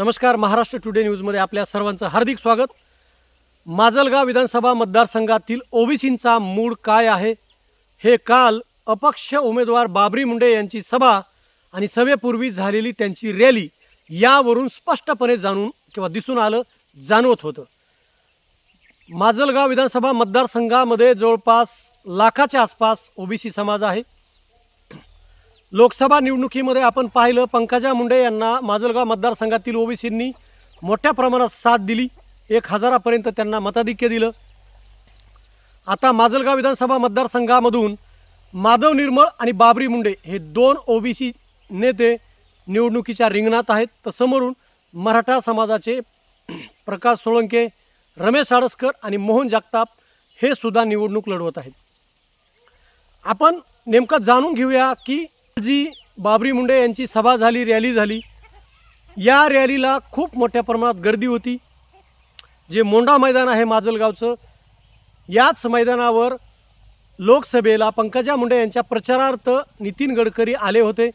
नमस्कार महाराष्ट्र टुडे न्यूजमध्ये आपल्या सर्वांचं हार्दिक स्वागत. माजलगाव विधानसभा मतदारसंघातील ओबीसींचा मूड काय आहे? हे काल अपक्ष उमेदवार बाबरी मुंडे यांची सभा आणि सभेपूर्वी झालेली त्यांची रॅली यावरून स्पष्टपणे जाणून किंवा दिसून आलं जाणवत होतं. माजलगाव विधानसभा मतदारसंघामध्ये जवळपास लाखाच्या आसपास ओबीसी समाज आहे. लोकसभा निवडणुकीमध्ये आपण पाहिलं पंकजा मुंडे यांना माजलगाव मतदारसंघातील ओबीसींनी मोठ्या प्रमाणात साथ दिली. एक हजारापर्यंत त्यांना मताधिक्य दिलं. आता माजलगाव विधानसभा मतदारसंघामधून माधव निर्मळ आणि बाबरी मुंडे हे दोन ओबीसी नेते निवडणुकीच्या रिंगणात आहेत. तर समोरून मराठा समाजाचे प्रकाश सोळंके रमेश आडसकर आणि मोहन जगताप हे सुद्धा निवडणूक लढवत आहेत. आपण नेमकं जाणून घेऊया की जी बाबरी मुंडे यांची सभा झाली रॅली झाली या रॅलीला खूप मोठ्या प्रमाणात गर्दी होती. जे मोंडा मैदान आहे माजलगावचं याच मैदानावर लोकसभेला पंकजा मुंडे यांच्या प्रचारार्थ नितीन गडकरी आले होते.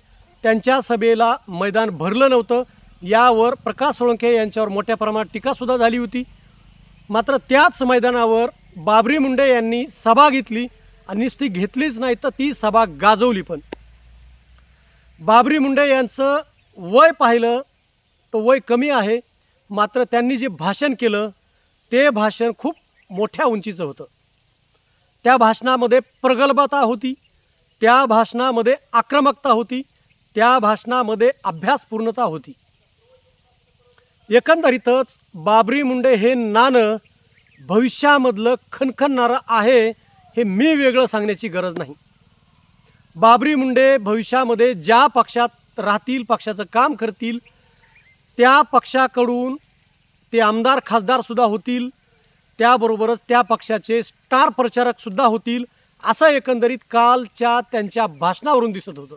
त्यांच्या सभेला मैदान भरलं नव्हतं. यावर प्रकाश सोळंके यांच्यावर मोठ्या प्रमाणात टीकासुद्धा झाली होती. मात्र त्याच मैदानावर बाबरी मुंडे यांनी सभा घेतली आणि नुसती घेतलीच नाही तर ती सभा गाजवली पण. बाबरी मुंडे यांचं वय पाहिलं तर वय कमी आहे. मात्र त्यांनी जे भाषण केलं ते भाषण खूप मोठ्या उंचीचं होतं. त्या भाषणामध्ये प्रगल्भता होती त्या भाषणामध्ये आक्रमकता होती त्या भाषणामध्ये अभ्यासपूर्णता होती. एकंदरीतच बाबरी मुंडे हे नाणं भविष्यामधलं खणखणणारं आहे हे मी वेगळं सांगण्याची गरज नाही. बाबरी मुंडे भविष्यामध्ये ज्या पक्षात राहतील पक्षाचं काम करतील त्या पक्षाकडून ते आमदार खासदारसुद्धा होतील. त्याबरोबरच त्या पक्षाचे स्टार प्रचारकसुद्धा होतील असं एकंदरीत कालच्या त्यांच्या भाषणावरून दिसत होतं.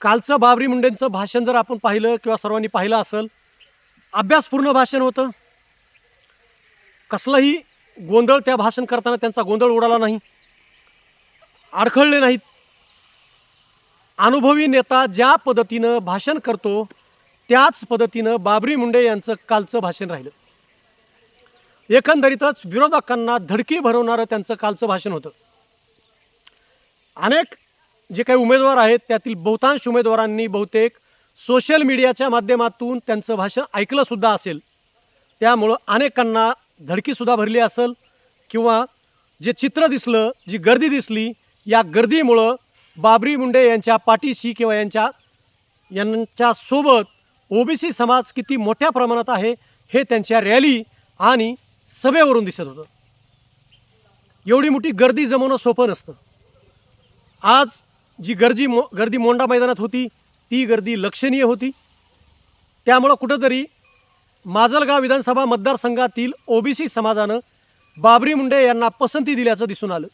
कालचं बाबरी मुंडेंचं भाषण जर आपण पाहिलं किंवा सर्वांनी पाहिलं असेल अभ्यासपूर्ण भाषण होतं. कसलंही गोंधळ त्या भाषण करताना त्यांचा गोंधळ उडाला नाही. अडखळले नाहीत. अनुभवी नेता ज्या पद्धतीनं भाषण करतो त्याच पद्धतीनं बाबरी मुंडे यांचं कालचं भाषण राहिलं. एकंदरीतच विरोधकांना धडकी भरवणारं त्यांचं कालचं भाषण होतं. अनेक जे काही उमेदवार आहेत त्यातील बहुतांश उमेदवारांनी बहुतेक सोशल मीडियाच्या माध्यमातून त्यांचं भाषण ऐकलंसुद्धा असेल. त्यामुळं अनेकांना धडकीसुद्धा भरली असेल किंवा जे चित्र दिसलं जी गर्दी दिसली या गर्दीमुळं बाबरी मुंडे यांच्या पाठीशी किंवा यांच्या यांच्यासोबत ओबीसी समाज किती मोठ्या प्रमाणात आहे हे त्यांच्या रॅली आणि सभेवरून दिसत होतं. एवढी मोठी गर्दी जमवणं सोपं नसतं. आज जी गर्दी मो गर्दी मोंडा मैदानात होती ती गर्दी लक्षणीय होती. त्यामुळं कुठंतरी माजलगाव विधानसभा मतदारसंघातील ओबीसी समाजानं बाबरी मुंडे यांना पसंती दिल्याचं दिसून आलं.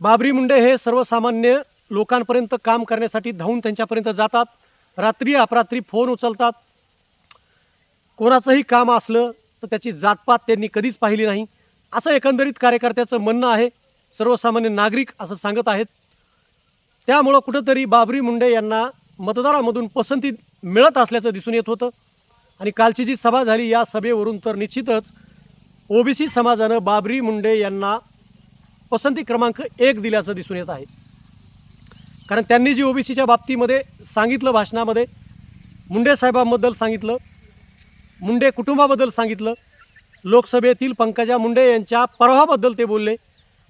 बाबरी मुंडे हे सर्वसामान्य लोकांपर्यंत काम करण्यासाठी धावून त्यांच्यापर्यंत जातात. रात्री अपरात्री फोन उचलतात. कोणाचंही काम असलं तर त्याची जातपात त्यांनी कधीच पाहिली नाही. असं एकंदरीत कार्यकर्त्याचं म्हणणं आहे. सर्वसामान्य नागरिक असं सांगत आहेत. त्यामुळं कुठंतरी बाबरी मुंडे यांना मतदारामधून पसंती मिळत असल्याचं दिसून येत होतं. आणि कालची जी सभा झाली या सभेवरून तर निश्चितच ओबीसी समाजानं बाबरी मुंडे यांना पसंती क्रमांक एक दिल्याचं दिसून येत आहे. कारण त्यांनी जी ओबीसीच्या बाबतीमध्ये सांगितलं भाषणामध्ये मुंडे साहेबांबद्दल सांगितलं मुंडे कुटुंबाबद्दल सांगितलं लोकसभेतील पंकजा मुंडे यांच्या परवाबद्दल ते बोलले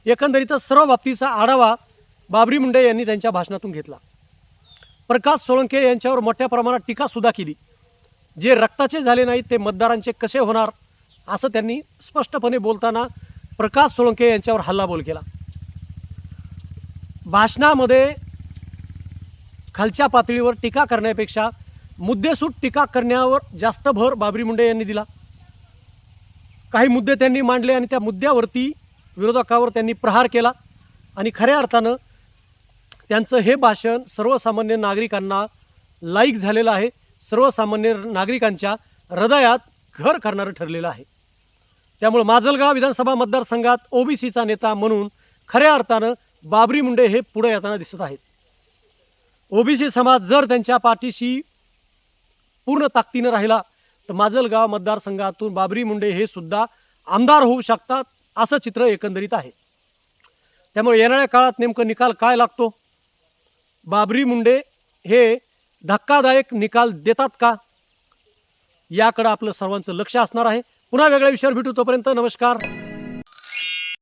एकंदरीतच सर्व बाबतीचा आढावा बाबरी मुंडे यांनी त्यांच्या भाषणातून घेतला. प्रकाश सोळंके यांच्यावर मोठ्या प्रमाणात टीकासुद्धा केली. जे रक्ताचे झाले नाहीत ते मतदारांचे कसे होणार असं त्यांनी स्पष्टपणे बोलताना प्रकाश सोळंके यांच्यावर हल्लाबोल केला. भाषणामध्ये खालच्या पातळीवर टीका करण्यापेक्षा मुद्देसूट टीका करण्यावर जास्त भर बाबरी मुंडे यांनी दिला. काही मुद्दे त्यांनी मांडले आणि त्या मुद्द्यावरती विरोधकावर त्यांनी प्रहार केला आणि खऱ्या अर्थानं त्यांचं हे भाषण सर्वसामान्य नागरिकांना लाईक झालेलं आहे. सर्वसामान्य नागरिकांच्या हृदयात घर करणारं ठरलेलं आहे. त्यामुळे माजलगाव विधानसभा मतदारसंघात ओबीसीचा नेता म्हणून खऱ्या अर्थानं बाबरी मुंडे हे पुढे येताना दिसत आहेत. ओबीसी समाज जर त्यांच्या पाठीशी पूर्ण ताकदीनं राहिला तर माजलगाव मतदारसंघातून बाबरी मुंडे हे सुद्धा आमदार होऊ शकतात असं चित्र एकंदरीत आहे. त्यामुळे येणाऱ्या काळात नेमकं निकाल काय लागतो? बाबरी मुंडे हे धक्कादायक निकाल देतात का? याकडं आपलं सर्वांचं लक्ष असणार आहे. पुन्हा वेगळ्या विषयावर भेटू तोपर्यंत नमस्कार.